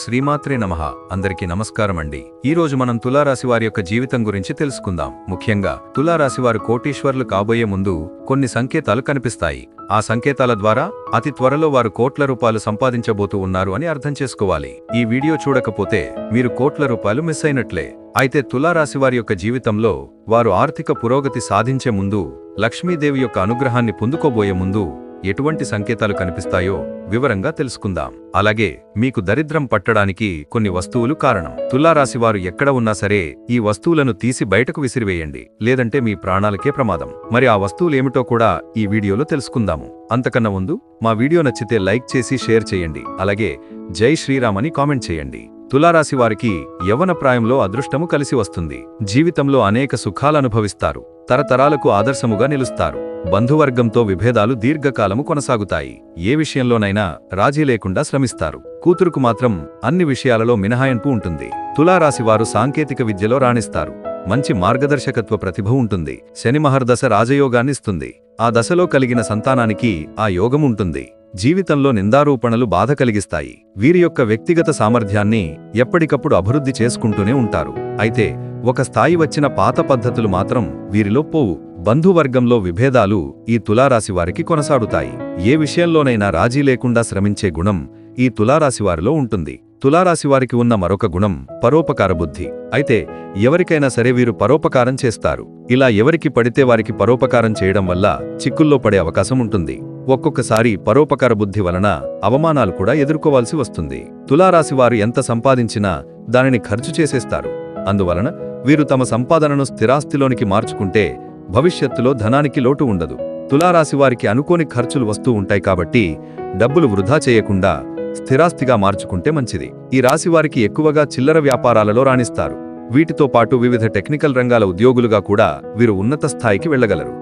శ్రీమాత్రే నమః. అందరికీ నమస్కారం అండి ఈరోజు మనం తులారాశి వారి యొక్క జీవితం గురించి తెలుసుకుందాం. ముఖ్యంగా తులారాశి వారు కోటీశ్వర్లు కాబోయే ముందు కొన్ని సంకేతాలు కనిపిస్తాయి. ఆ సంకేతాల ద్వారా అతి త్వరలో వారు కోట్ల రూపాయలు సంపాదించబోతూ ఉన్నారు అని అర్థం చేసుకోవాలి. ఈ వీడియో చూడకపోతే మీరు కోట్ల రూపాయలు మిస్ అయినట్లే. అయితే తులారాశి వారి యొక్క జీవితంలో వారు ఆర్థిక పురోగతి సాధించే ముందు లక్ష్మీదేవి యొక్క అనుగ్రహాన్ని పొందుకోబోయే ముందు ఎటువంటి సంకేతాలు కనిపిస్తాయో వివరంగా తెలుసుకుందాం. అలాగే మీకు దరిద్రం పట్టడానికి కొన్ని వస్తువులు కారణం. తులారాశివారు ఎక్కడ ఉన్నా సరే ఈ వస్తువులను తీసి బయటకు విసిరివేయండి. లేదంటే మీ ప్రాణాలకే ప్రమాదం. మరి ఆ వస్తువులేమిటో కూడా ఈ వీడియోలో తెలుసుకుందాము. అంతకన్నా ముందు మా వీడియో నచ్చితే లైక్ చేసి షేర్ చేయండి. అలాగే జై శ్రీరామ్ అని కామెంట్ చేయండి. తులారాశి వారికి యవన ప్రాయంలో అదృష్టము కలిసి వస్తుంది. జీవితంలో అనేక సుఖాలు అనుభవిస్తారు తరతరాలకు ఆదర్శముగా నిలుస్తారు. బంధువర్గంతో విభేదాలు దీర్ఘకాలము కొనసాగుతాయి. ఏ విషయంలోనైనా రాజీ లేకుండా శ్రమిస్తారు. కూతురుకు మాత్రం అన్ని విషయాలలో మినహాయింపు ఉంటుంది. తులారాశివారు సాంకేతిక విద్యలో రాణిస్తారు. మంచి మార్గదర్శకత్వ ప్రతిభ ఉంటుంది. శని మహర్దశ రాజయోగాన్నిస్తుంది ఆ దశలో కలిగిన సంతానానికి ఆ యోగం ఉంటుంది. జీవితంలో నిందారూపణలు బాధ కలిగిస్తాయి. వీరి యొక్క వ్యక్తిగత సామర్థ్యాన్ని ఎప్పటికప్పుడు అభివృద్ధి చేసుకుంటూనే ఉంటారు. అయితే ఒక స్థాయి వచ్చిన పాత పద్ధతులు మాత్రం వీరిలో పోవు. బంధువర్గంలో విభేదాలు ఈ తులారాశివారికి కొనసాగుతాయి. ఏ విషయంలోనైనా రాజీ లేకుండా శ్రమించే గుణం ఈ తులారాశివారిలో ఉంటుంది. తులారాశివారికి ఉన్న మరొక గుణం పరోపకార బుద్ధి. అయితే ఎవరికైనా సరే వీరు పరోపకారం చేస్తారు. ఇలా ఎవరికి పడితే వారికి పరోపకారం చేయడం వల్ల చిక్కుల్లో పడే అవకాశం ఉంటుంది. ఒక్కొక్కసారి పరోపకార బుద్ధి వలన అవమానాలు కూడా ఎదుర్కోవాల్సి వస్తుంది. తులారాశివారు ఎంత సంపాదించినా దానిని ఖర్చు చేసేస్తారు. అందువలన వీరు తమ సంపాదనను స్థిరాస్తిలోనికి మార్చుకుంటే భవిష్యత్తులో ధనానికి లోటు ఉండదు. తులారాశివారికి అనుకోని ఖర్చులు వస్తూ ఉంటాయి కాబట్టి డబ్బులు వృధా చేయకుండా స్థిరాస్తిగా మార్చుకుంటే మంచిది. ఈ రాశివారికి ఎక్కువగా చిల్లర వ్యాపారాలలో రాణిస్తారు. వీటితో పాటు వివిధ టెక్నికల్ రంగాల ఉద్యోగులుగా కూడా వీరు ఉన్నత స్థాయికి వెళ్ళగలరు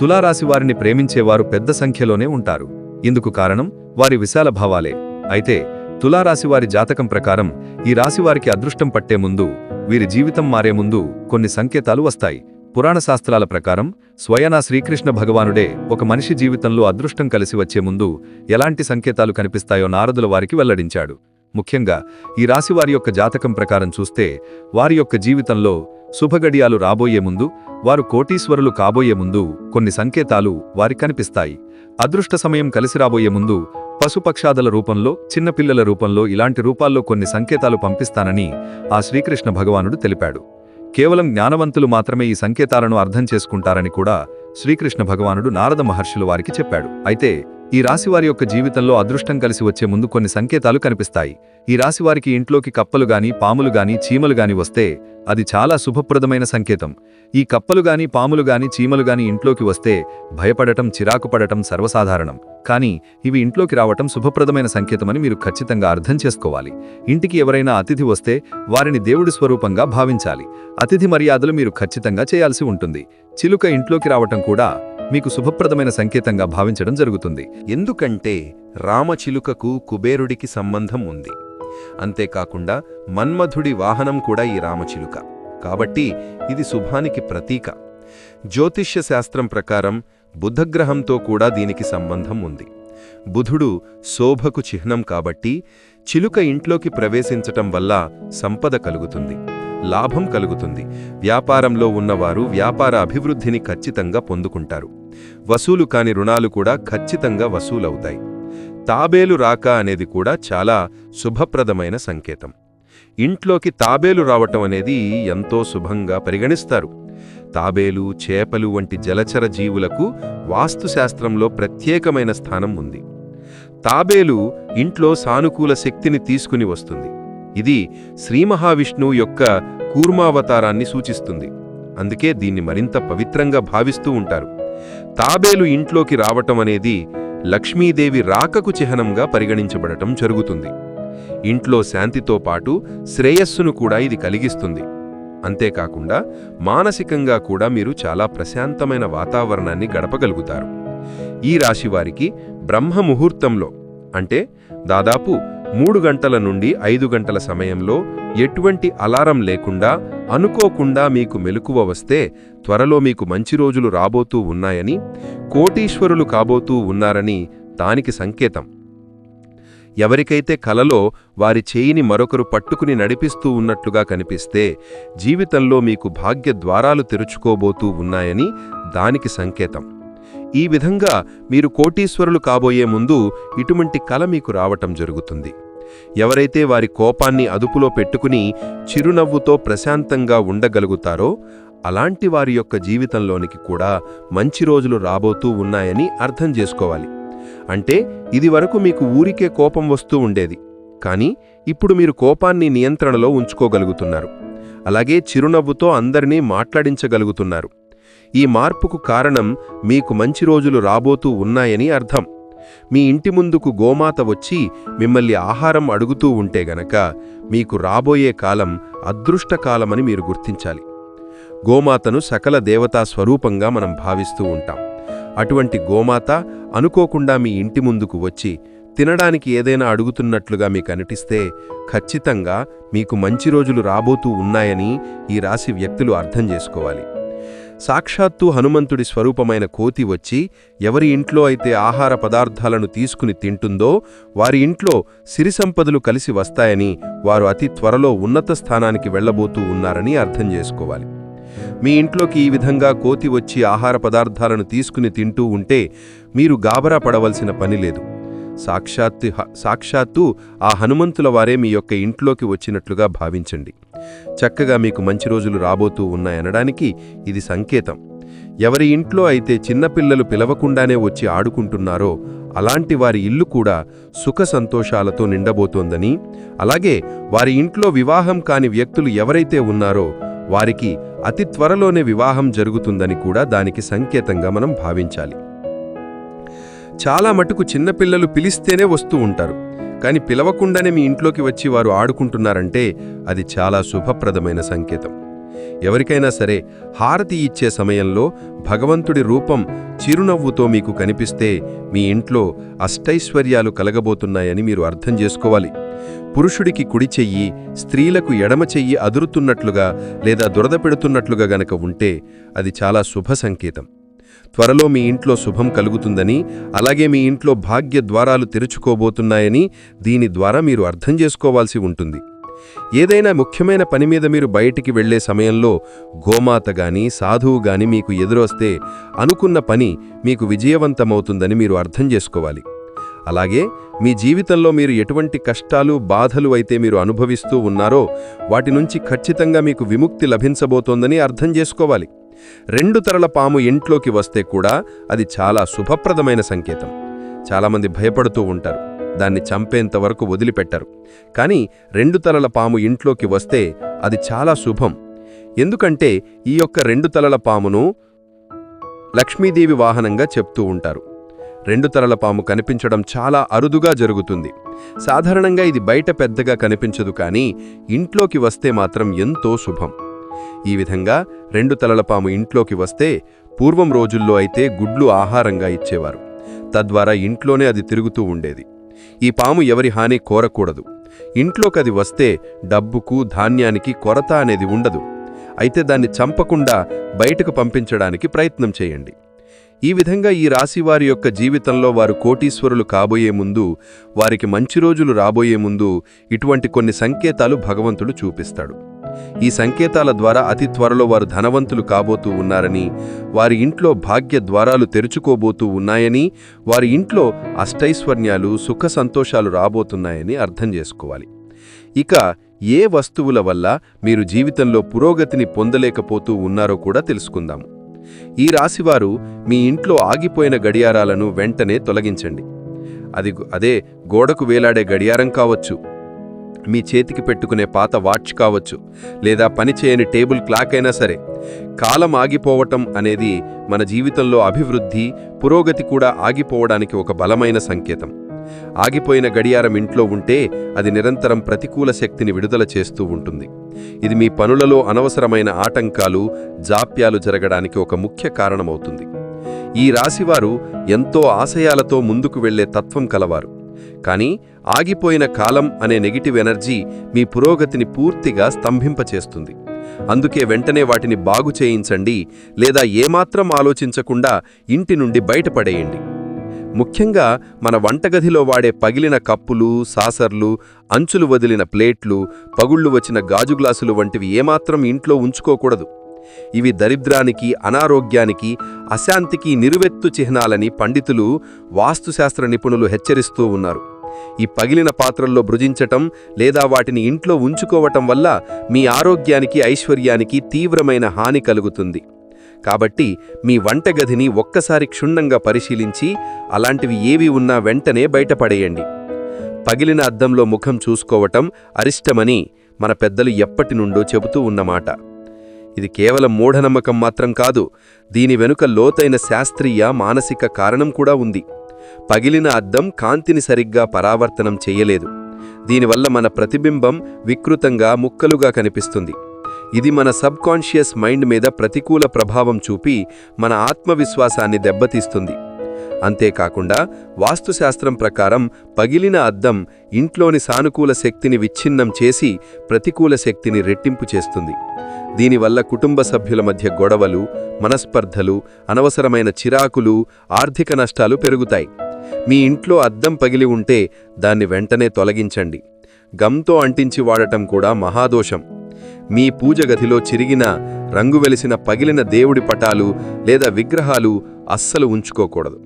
తులారాశివారిని ప్రేమించేవారు పెద్ద సంఖ్యలోనే ఉంటారు. ఇందుకు కారణం వారి విశాల భావాలే. అయితే తులారాశివారి జాతకం ప్రకారం ఈ రాశివారికి అదృష్టం పట్టే ముందు వీరి జీవితం మారే ముందు కొన్ని సంకేతాలు వస్తాయి. పురాణ శాస్త్రాల ప్రకారం స్వయనా శ్రీకృష్ణ భగవానుడే ఒక మనిషి జీవితంలో అదృష్టం కలిసి వచ్చే ముందు ఎలాంటి సంకేతాలు కనిపిస్తాయో నారదుల వారికి వెల్లడించాడు. ముఖ్యంగా ఈ రాశివారి యొక్క జాతకం ప్రకారం చూస్తే వారి యొక్క జీవితంలో శుభగడియాలు రాబోయే ముందు వారు కోటీశ్వరులు కాబోయే ముందు కొన్ని సంకేతాలు వారి కనిపిస్తాయి. అదృష్ట సమయం కలిసి రాబోయే ముందు పశుపక్షాదల రూపంలో చిన్నపిల్లల రూపంలో ఇలాంటి రూపాల్లో కొన్ని సంకేతాలు పంపిస్తానని ఆ శ్రీకృష్ణ భగవానుడు తెలిపాడు. కేవలం జ్ఞానవంతులు మాత్రమే ఈ సంకేతాలను అర్థం చేసుకుంటారని కూడా శ్రీకృష్ణ భగవానుడు నారద మహర్షులు వారికి చెప్పాడు. అయితే ఈ రాశివారి యొక్క జీవితంలో అదృష్టం కలిసి వచ్చే ముందు కొన్ని సంకేతాలు కనిపిస్తాయి. ఈ రాశివారికి ఇంట్లోకి కప్పలు గాని పాములు గాని చీమలు గాని వస్తే అది చాలా శుభప్రదమైన సంకేతం. ఈ కప్పలు గాని పాములు గాని చీమలు గాని ఇంట్లోకి వస్తే భయపడటం చిరాకు పడటం సర్వసాధారణం. కానీ ఇవి ఇంట్లోకి రావటం శుభప్రదమైన సంకేతమని మీరు ఖచ్చితంగా అర్థం చేసుకోవాలి. ఇంటికి ఎవరైనా అతిథి వస్తే వారిని దేవుడి స్వరూపంగా భావించాలి. అతిథి మర్యాదలు మీరు ఖచ్చితంగా చేయాల్సి ఉంటుంది. చిలుక ఇంట్లోకి రావటం కూడా మీకు శుభప్రదమైన సంకేతంగా భావించడం జరుగుతుంది. ఎందుకంటే రామచిలుకకు కుబేరుడికి సంబంధం ఉంది. అంతేకాకుండా మన్మధుడి వాహనం కూడా ఈ రామచిలుక. కాబట్టి ఇది శుభానికి ప్రతీక. జ్యోతిష్య శాస్త్రం ప్రకారం బుధగ్రహంతో కూడా దీనికి సంబంధం ఉంది. బుధుడు శోభకు చిహ్నం కాబట్టి చిలుక ఇంట్లోకి ప్రవేశించటం వల్ల సంపద కలుగుతుంది. లాభం కలుగుతుంది. వ్యాపారంలో ఉన్నవారు వ్యాపార అభివృద్ధిని ఖచ్చితంగా పొందుకుంటారు. వసూలు కాని రుణాలు కూడా ఖచ్చితంగా వసూలవుతాయి. తాబేలు రాక అనేది కూడా చాలా శుభప్రదమైన సంకేతం. ఇంట్లోకి తాబేలు రావటం అనేది ఎంతో శుభంగా పరిగణిస్తారు. తాబేలు చేపలు వంటి జలచర జీవులకు వాస్తుశాస్త్రంలో ప్రత్యేకమైన స్థానం ఉంది. తాబేలు ఇంట్లో సానుకూల శక్తిని తీసుకుని వస్తుంది. ఇది శ్రీ మహావిష్ణువు యొక్క కూర్మావతారాన్ని సూచిస్తుంది. అందుకే దీన్ని మరింత పవిత్రంగా భావిస్తూ ఉంటారు. తాబేలు ఇంట్లోకి రావటం అనేది లక్ష్మీదేవి రాకకు చిహ్నంగా పరిగణించబడటం జరుగుతుంది. ఇంట్లో శాంతితో పాటు శ్రేయస్సును కూడా ఇది కలిగిస్తుంది. అంతేకాకుండా మానసికంగా కూడా మీరు చాలా ప్రశాంతమైన వాతావరణాన్ని గడపగలుగుతారు. ఈ రాశివారికి బ్రహ్మ ముహూర్తంలో అంటే దాదాపు మూడు గంటల నుండి ఐదు గంటల సమయంలో ఎటువంటి అలారం లేకుండా అనుకోకుండా మీకు మెలకువ వస్తే త్వరలో మీకు మంచి రోజులు రాబోతూ ఉన్నాయని కోటీశ్వరులు కాబోతూ ఉన్నారని దానికి సంకేతం. ఎవరికైతే కలలో వారి చేయిని మరొకరు పట్టుకుని నడిపిస్తూ ఉన్నట్లుగా కనిపిస్తే జీవితంలో మీకు భాగ్య ద్వారాలు తెరుచుకోబోతూ ఉన్నాయని దానికి సంకేతం. ఈ విధంగా మీరు కోటీశ్వరులు కాబోయే ముందు ఇటువంటి కల మీకు రావటం జరుగుతుంది. ఎవరైతే వారి కోపాన్ని అదుపులో పెట్టుకుని చిరునవ్వుతో ప్రశాంతంగా ఉండగలుగుతారో అలాంటి వారి యొక్క జీవితంలోనికి కూడా మంచి రోజులు రాబోతూ ఉన్నాయని అర్థం చేసుకోవాలి. అంటే ఇదివరకు మీకు ఊరికే కోపం వస్తూ ఉండేది. కానీ ఇప్పుడు మీరు కోపాన్ని నియంత్రణలో ఉంచుకోగలుగుతున్నారు. అలాగే చిరునవ్వుతో అందరినీ మాట్లాడించగలుగుతున్నారు. ఈ మార్పుకు కారణం మీకు మంచి రోజులు రాబోతూ ఉన్నాయని అర్థం. మీ ఇంటి ముందుకు గోమాత వచ్చి మిమ్మల్ని ఆహారం అడుగుతూ ఉంటే గనక మీకు రాబోయే కాలం అదృష్టకాలమని మీరు గుర్తించాలి. గోమాతను సకల దేవతా స్వరూపంగా మనం భావిస్తూ ఉంటాం. అటువంటి గోమాత అనుకోకుండా మీ ఇంటి ముందుకు వచ్చి తినడానికి ఏదైనా అడుగుతున్నట్లుగా మీకు అనిపిస్తే ఖచ్చితంగా మీకు మంచి రోజులు రాబోతూ ఉన్నాయని ఈ రాశి వ్యక్తులు అర్థం చేసుకోవాలి. సాక్షాత్తు హనుమంతుడి స్వరూపమైన కోతి వచ్చి ఎవరి ఇంట్లో అయితే ఆహార పదార్థాలను తీసుకుని తింటుందో వారి ఇంట్లో సిరి సంపదలు కలిసి వస్తాయని వారు అతి త్వరలో ఉన్నత స్థానానికి వెళ్ళబోతూ ఉన్నారని అర్థం చేసుకోవాలి. మీ ఇంట్లోకి ఈ విధంగా కోతి వచ్చి ఆహార పదార్థాలను తీసుకుని తింటూ ఉంటే మీరు గాబరా పడవలసిన పని లేదు. సాక్షాత్తు హ- సాక్షాత్తు ఆ హనుమంతుల వారే మీ యొక్క ఇంట్లోకి వచ్చినట్లుగా భావించండి. చక్కగా మీకు మంచి రోజులు రాబోతూ ఉన్నాయనడానికి ఇది సంకేతం. ఎవరి ఇంట్లో అయితే చిన్నపిల్లలు పిలవకుండానే వచ్చి ఆడుకుంటున్నారో అలాంటి వారి ఇల్లు కూడా సుఖ సంతోషాలతో నిండబోతోందని అలాగే వారి ఇంట్లో వివాహం కాని వ్యక్తులు ఎవరైతే ఉన్నారో వారికి అతి త్వరలోనే వివాహం జరుగుతుందని కూడా దానికి సంకేతంగా మనం భావించాలి. చాలా మటుకు చిన్నపిల్లలు పిలిస్తేనే వస్తూ ఉంటారు. కానీ పిలవకుండానే మీ ఇంట్లోకి వచ్చి వారు ఆడుకుంటున్నారంటే అది చాలా శుభప్రదమైన సంకేతం. ఎవరికైనా సరే హారతి ఇచ్చే సమయంలో భగవంతుడి రూపం చిరునవ్వుతో మీకు కనిపిస్తే మీ ఇంట్లో అష్టైశ్వర్యాలు కలగబోతున్నాయని మీరు అర్థం చేసుకోవాలి. పురుషుడికి కుడి చెయ్యి స్త్రీలకు ఎడమ చెయ్యి అదురుతున్నట్లుగా లేదా దురద పెడుతున్నట్లుగా గనక ఉంటే అది చాలా శుభ సంకేతం. త్వరలో మీ ఇంట్లో శుభం కలుగుతుందని అలాగే మీ ఇంట్లో భాగ్య ద్వారాలు తెరుచుకోబోతున్నాయని దీని ద్వారా మీరు అర్థం చేసుకోవాల్సి ఉంటుంది. ఏదైనా ముఖ్యమైన పని మీద మీరు బయటికి వెళ్ళే సమయంలో గోమాత గాని సాధువు గాని మీకు ఎదురొస్తే అనుకున్న పని మీకు విజయవంతమవుతుందని మీరు అర్థం చేసుకోవాలి. అలాగే మీ జీవితంలో మీరు ఎటువంటి కష్టాలు బాధలు అయితే మీరు అనుభవిస్తూ ఉన్నారో వాటి నుంచి ఖచ్చితంగా మీకు విముక్తి లభించబోతోందని అర్థం చేసుకోవాలి. రెండు తరల పాము ఇంట్లోకి వస్తే కూడా అది చాలా శుభప్రదమైన సంకేతం. చాలామంది భయపడుతూ ఉంటారు. దాన్ని చంపేంత వరకు వదిలిపెట్టరు. కానీ రెండు తలల పాము ఇంట్లోకి వస్తే అది చాలా శుభం. ఎందుకంటే ఈ యొక్క రెండు తలల పామును లక్ష్మీదేవి వాహనంగా చెప్తూ ఉంటారు. రెండు తలల పాము కనిపించడం చాలా అరుదుగా జరుగుతుంది. సాధారణంగా ఇది బయట పెద్దగా కనిపించదు కానీ ఇంట్లోకి వస్తే మాత్రం ఎంతో శుభం. ఈ విధంగా రెండు తలల పాము ఇంట్లోకి వస్తే పూర్వం రోజుల్లో అయితే గుడ్లు ఆహారంగా ఇచ్చేవారు. తద్వారా ఇంట్లోనే అది తిరుగుతూ ఉండేది. ఈ పాము ఎవరి హాని కోరకూడదు. ఇంట్లోకది వస్తే డబ్బుకు ధాన్యానికి కొరత అనేది ఉండదు. అయితే దాన్ని చంపకుండా బయటకు పంపించడానికి ప్రయత్నం చేయండి. ఈ విధంగా ఈ రాశివారి యొక్క జీవితంలో వారు కోటీశ్వరులు కాబోయే ముందు వారికి మంచి రోజులు రాబోయే ముందు ఇటువంటి కొన్ని సంకేతాలు భగవంతుడు చూపిస్తాడు. ఈ సంకేతాల ద్వారా అతి త్వరలో వారు ధనవంతులు కాబోతూ ఉన్నారని వారి ఇంట్లో భాగ్య ద్వారాలు తెరుచుకోబోతూ ఉన్నాయని వారి ఇంట్లో అష్టైశ్వర్యాలు సుఖ సంతోషాలు రాబోతున్నాయని అర్థం చేసుకోవాలి. ఇక ఏ వస్తువుల వల్ల మీరు జీవితంలో పురోగతిని పొందలేకపోతూ ఉన్నారో కూడా తెలుసుకుందాము ఈ రాశివారు మీ ఇంట్లో ఆగిపోయిన గడియారాలను వెంటనే తొలగించండి. అది అదే గోడకు వేలాడే గడియారం కావచ్చు. మీ చేతికి పెట్టుకునే పాత వాచ్ కావచ్చు లేదా పనిచేయని టేబుల్ క్లాక్ అయినా సరే. కాలం ఆగిపోవటం అనేది మన జీవితంలో అభివృద్ధి పురోగతి కూడా ఆగిపోవడానికి ఒక బలమైన సంకేతం. ఆగిపోయిన గడియారం ఇంట్లో ఉంటే అది నిరంతరం ప్రతికూల శక్తిని విడుదల చేస్తూ ఉంటుంది. ఇది మీ పనులలో అనవసరమైన ఆటంకాలు జాప్యాలు జరగడానికి ఒక ముఖ్య కారణమవుతుంది. ఈ రాశివారు ఎంతో ఆశయాలతో ముందుకు వెళ్ళే తత్వం కలవారు. కానీ ఆగిపోయిన కాలం అనే నెగిటివ్ ఎనర్జీ మీ పురోగతిని పూర్తిగా స్తంభింపచేస్తుంది. అందుకే వెంటనే వాటిని బాగు చేయించండి లేదా ఏమాత్రం ఆలోచించకుండా ఇంటి నుండి బయటపడేయండి. ముఖ్యంగా మన వంటగదిలో వాడే పగిలిన కప్పులు సాసర్లు అంచులు వదిలిన ప్లేట్లు పగుళ్ళు వచ్చిన గాజు గ్లాసులు వంటివి ఏమాత్రం ఇంట్లో ఉంచుకోకూడదు. ఇవి దరిద్రానికి అనారోగ్యానికి అశాంతికి నిరువెత్తు చిహ్నాలని పండితులు వాస్తుశాస్త్ర నిపుణులు హెచ్చరిస్తూ ఉన్నారు. ఈ పగిలిన పాత్రల్లో భృజించటం లేదా వాటిని ఇంట్లో ఉంచుకోవటం వల్ల మీ ఆరోగ్యానికి ఐశ్వర్యానికి తీవ్రమైన హాని కలుగుతుంది. కాబట్టి మీ వంటగదిని ఒక్కసారి క్షుణ్ణంగా పరిశీలించి అలాంటివి ఏవి ఉన్నా వెంటనే బయటపడేయండి. పగిలిన అద్దంలో ముఖం చూసుకోవటం అరిష్టమని మన పెద్దలు ఎప్పటి నుండో చెబుతూ ఉన్నమాట. ఇది కేవలం మూఢనమ్మకం మాత్రం కాదు దీని వెనుక లోతైన శాస్త్రీయ మానసిక కారణం కూడా ఉంది. పగిలిన అద్దం కాంతిని సరిగ్గా పరావర్తనం చెయ్యలేదు దీనివల్ల మన ప్రతిబింబం వికృతంగా ముక్కలుగా కనిపిస్తుంది. ఇది మన సబ్కాన్షియస్ మైండ్ మీద ప్రతికూల ప్రభావం చూపి మన ఆత్మవిశ్వాసాన్ని దెబ్బతీస్తుంది. అంతేకాకుండా వాస్తుశాస్త్రం ప్రకారం పగిలిన అద్దం ఇంట్లోని సానుకూల శక్తిని విచ్ఛిన్నం చేసి ప్రతికూల శక్తిని రెట్టింపు చేస్తుంది. దీనివల్ల కుటుంబ సభ్యుల మధ్య గొడవలు మనస్పర్ధలు అనవసరమైన చిరాకులు ఆర్థిక నష్టాలు పెరుగుతాయి. మీ ఇంట్లో అద్దం పగిలి ఉంటే దాన్ని వెంటనే తొలగించండి. గమ్తో అంటించి వాడటం కూడా మహాదోషం. మీ పూజ గదిలో చిరిగిన రంగు వెలిసిన పగిలిన దేవుడి పటాలు లేదా విగ్రహాలు అస్సలు ఉంచుకోకూడదు.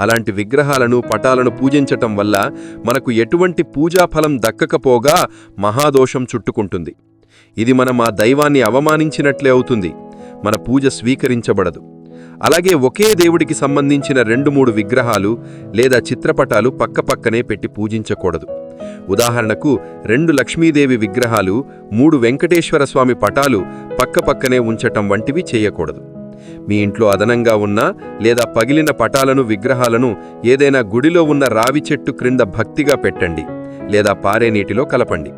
అలాంటి విగ్రహాలను పటాలను పూజించటం వల్ల మనకు ఎటువంటి పూజాఫలం దక్కకపోగా మహాదోషం చుట్టుకుంటుంది. ఇది మనం ఆ దైవాన్ని అవమానించినట్లే అవుతుంది. మన పూజ స్వీకరించబడదు. అలాగే ఒకే దేవుడికి సంబంధించిన రెండు మూడు విగ్రహాలు లేదా చిత్రపటాలు పక్కపక్కనే పెట్టి పూజించకూడదు. ఉదాహరణకు రెండు లక్ష్మీదేవి విగ్రహాలు మూడు వెంకటేశ్వర స్వామి పటాలు పక్కపక్కనే ఉంచటం వంటివి చేయకూడదు. మీ ఇంట్లో అదనంగా ఉన్న లేదా పగిలిన పటాలను విగ్రహాలను ఏదైనా గుడిలో ఉన్న రావి చెట్టు క్రింద భక్తిగా పెట్టండి లేదా పారే నీటిలో కలపండి.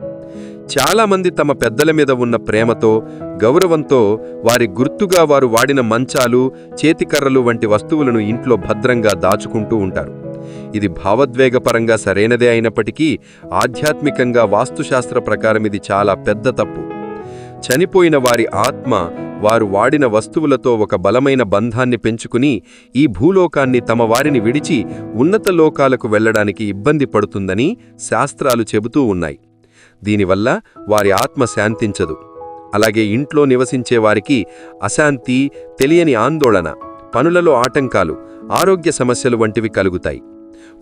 చాలామంది తమ పెద్దల మీద ఉన్న ప్రేమతో గౌరవంతో వారి గుర్తుగా వారు వాడిన మంచాలు చేతికర్రలు వంటి వస్తువులను ఇంట్లో భద్రంగా దాచుకుంటూ ఉంటారు. ఇది భావోద్వేగపరంగా సరైనదే అయినప్పటికీ ఆధ్యాత్మికంగా వాస్తుశాస్త్ర ప్రకారం ఇది చాలా పెద్ద తప్పు. చనిపోయిన వారి ఆత్మ వారు వాడిన వస్తువులతో ఒక బలమైన బంధాన్ని పెంచుకుని ఈ భూలోకాన్ని తమ వారిని విడిచి ఉన్నత లోకాలకు వెళ్ళడానికి ఇబ్బంది పడుతుందని శాస్త్రాలు చెబుతూ ఉన్నాయి. దీనివల్ల వారి ఆత్మ శాంతించదు. అలాగే ఇంట్లో నివసించే వారికి అశాంతి తెలియని ఆందోళన పనులలో ఆటంకాలు ఆరోగ్య సమస్యలు వంటివి కలుగుతాయి.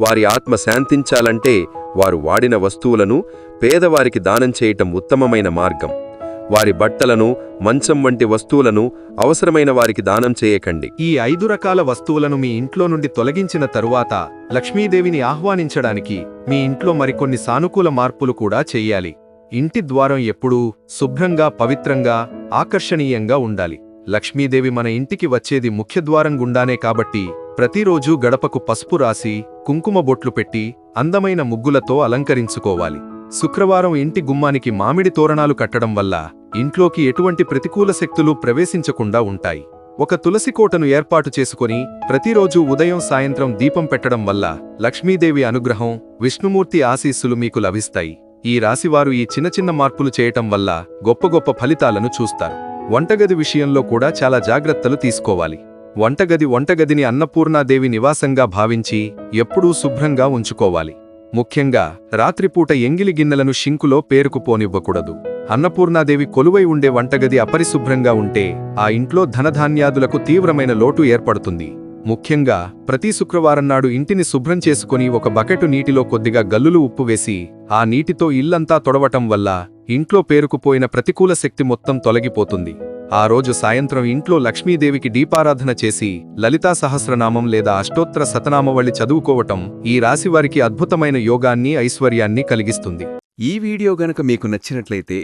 వారి ఆత్మ శాంతించాలంటే వారు వాడిన వస్తువులను పేదవారికి దానం చేయటం ఉత్తమమైన మార్గం. వారి బట్టలను మంచం వంటి వస్తువులను అవసరమైన వారికి దానం చేయకండి. ఈ ఐదు రకాల వస్తువులను మీ ఇంట్లో నుండి తొలగించిన తరువాత లక్ష్మీదేవిని ఆహ్వానించడానికి మీ ఇంట్లో మరికొన్ని సానుకూల మార్పులు కూడా చెయ్యాలి ఇంటి ద్వారం ఎప్పుడూ శుభ్రంగా పవిత్రంగా ఆకర్షణీయంగా ఉండాలి. లక్ష్మీదేవి మన ఇంటికి వచ్చేది ముఖ్యద్వారం గుండానే కాబట్టి ప్రతిరోజూ గడపకు పసుపు రాసి కుంకుమ బొట్లు పెట్టి అందమైన ముగ్గులతో అలంకరించుకోవాలి. శుక్రవారం ఇంటి గుమ్మానికి మామిడి తోరణాలు కట్టడం వల్ల ఇంట్లోకి ఎటువంటి ప్రతికూల శక్తులు ప్రవేశించకుండా ఉంటాయి. ఒక తులసి కోటను ఏర్పాటు చేసుకుని ప్రతిరోజు ఉదయం సాయంత్రం దీపం పెట్టడం వల్ల లక్ష్మీదేవి అనుగ్రహం విష్ణుమూర్తి ఆశీస్సులు మీకు లభిస్తాయి. ఈ రాశివారు ఈ చిన్న చిన్న మార్పులు చేయటం వల్ల గొప్ప గొప్ప ఫలితాలను చూస్తారు. వంటగది విషయంలో కూడా చాలా జాగ్రత్తలు తీసుకోవాలి. వంటగది వంటగదిని అన్నపూర్ణాదేవి నివాసంగా భావించి ఎప్పుడూ శుభ్రంగా ఉంచుకోవాలి. ముఖ్యంగా రాత్రిపూట ఎంగిలి గిన్నెలను షింకులో పేరుకుపోనివ్వకూడదు. అన్నపూర్ణాదేవి కొలువై ఉండే వంటగది అపరిశుభ్రంగా ఉంటే ఆ ఇంట్లో ధనధాన్యాదులకు తీవ్రమైన లోటు ఏర్పడుతుంది. ముఖ్యంగా ప్రతి శుక్రవారం నాడు ఇంటిని శుభ్రం చేసుకుని ఒక బకెటు నీటిలో కొద్దిగా గల్లులు ఉప్పు వేసి ఆ నీటితో ఇల్లంతా తొడవటం వల్ల ఇంట్లో పేరుకుపోయిన ప్రతికూల శక్తి మొత్తం తొలగిపోతుంది. ఆ రోజు సాయంత్రం ఇంట్లో లక్ష్మీదేవికి దీపారాధన చేసి లలితా సహస్రనామం లేదా అష్టోత్తర శతనామవళి చదువుకోవటం ఈ రాశివారికి అద్భుతమైన యోగాన్ని ఐశ్వర్యాన్ని కలిగిస్తుంది. ఈ వీడియో గనక మీకు నచ్చినట్లయితే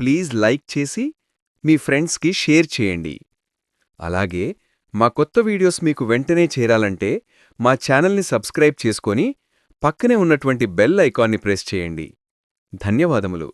ప్లీజ్ లైక్ చేసి మీ ఫ్రెండ్స్కి షేర్ చేయండి. అలాగే మా కొత్త వీడియోస్ మీకు వెంటనే చేరాలంటే మా ఛానల్ని సబ్స్క్రైబ్ చేసుకొని పక్కనే ఉన్నటువంటి బెల్ ఐకాన్ని ప్రెస్ చేయండి. ధన్యవాదములు.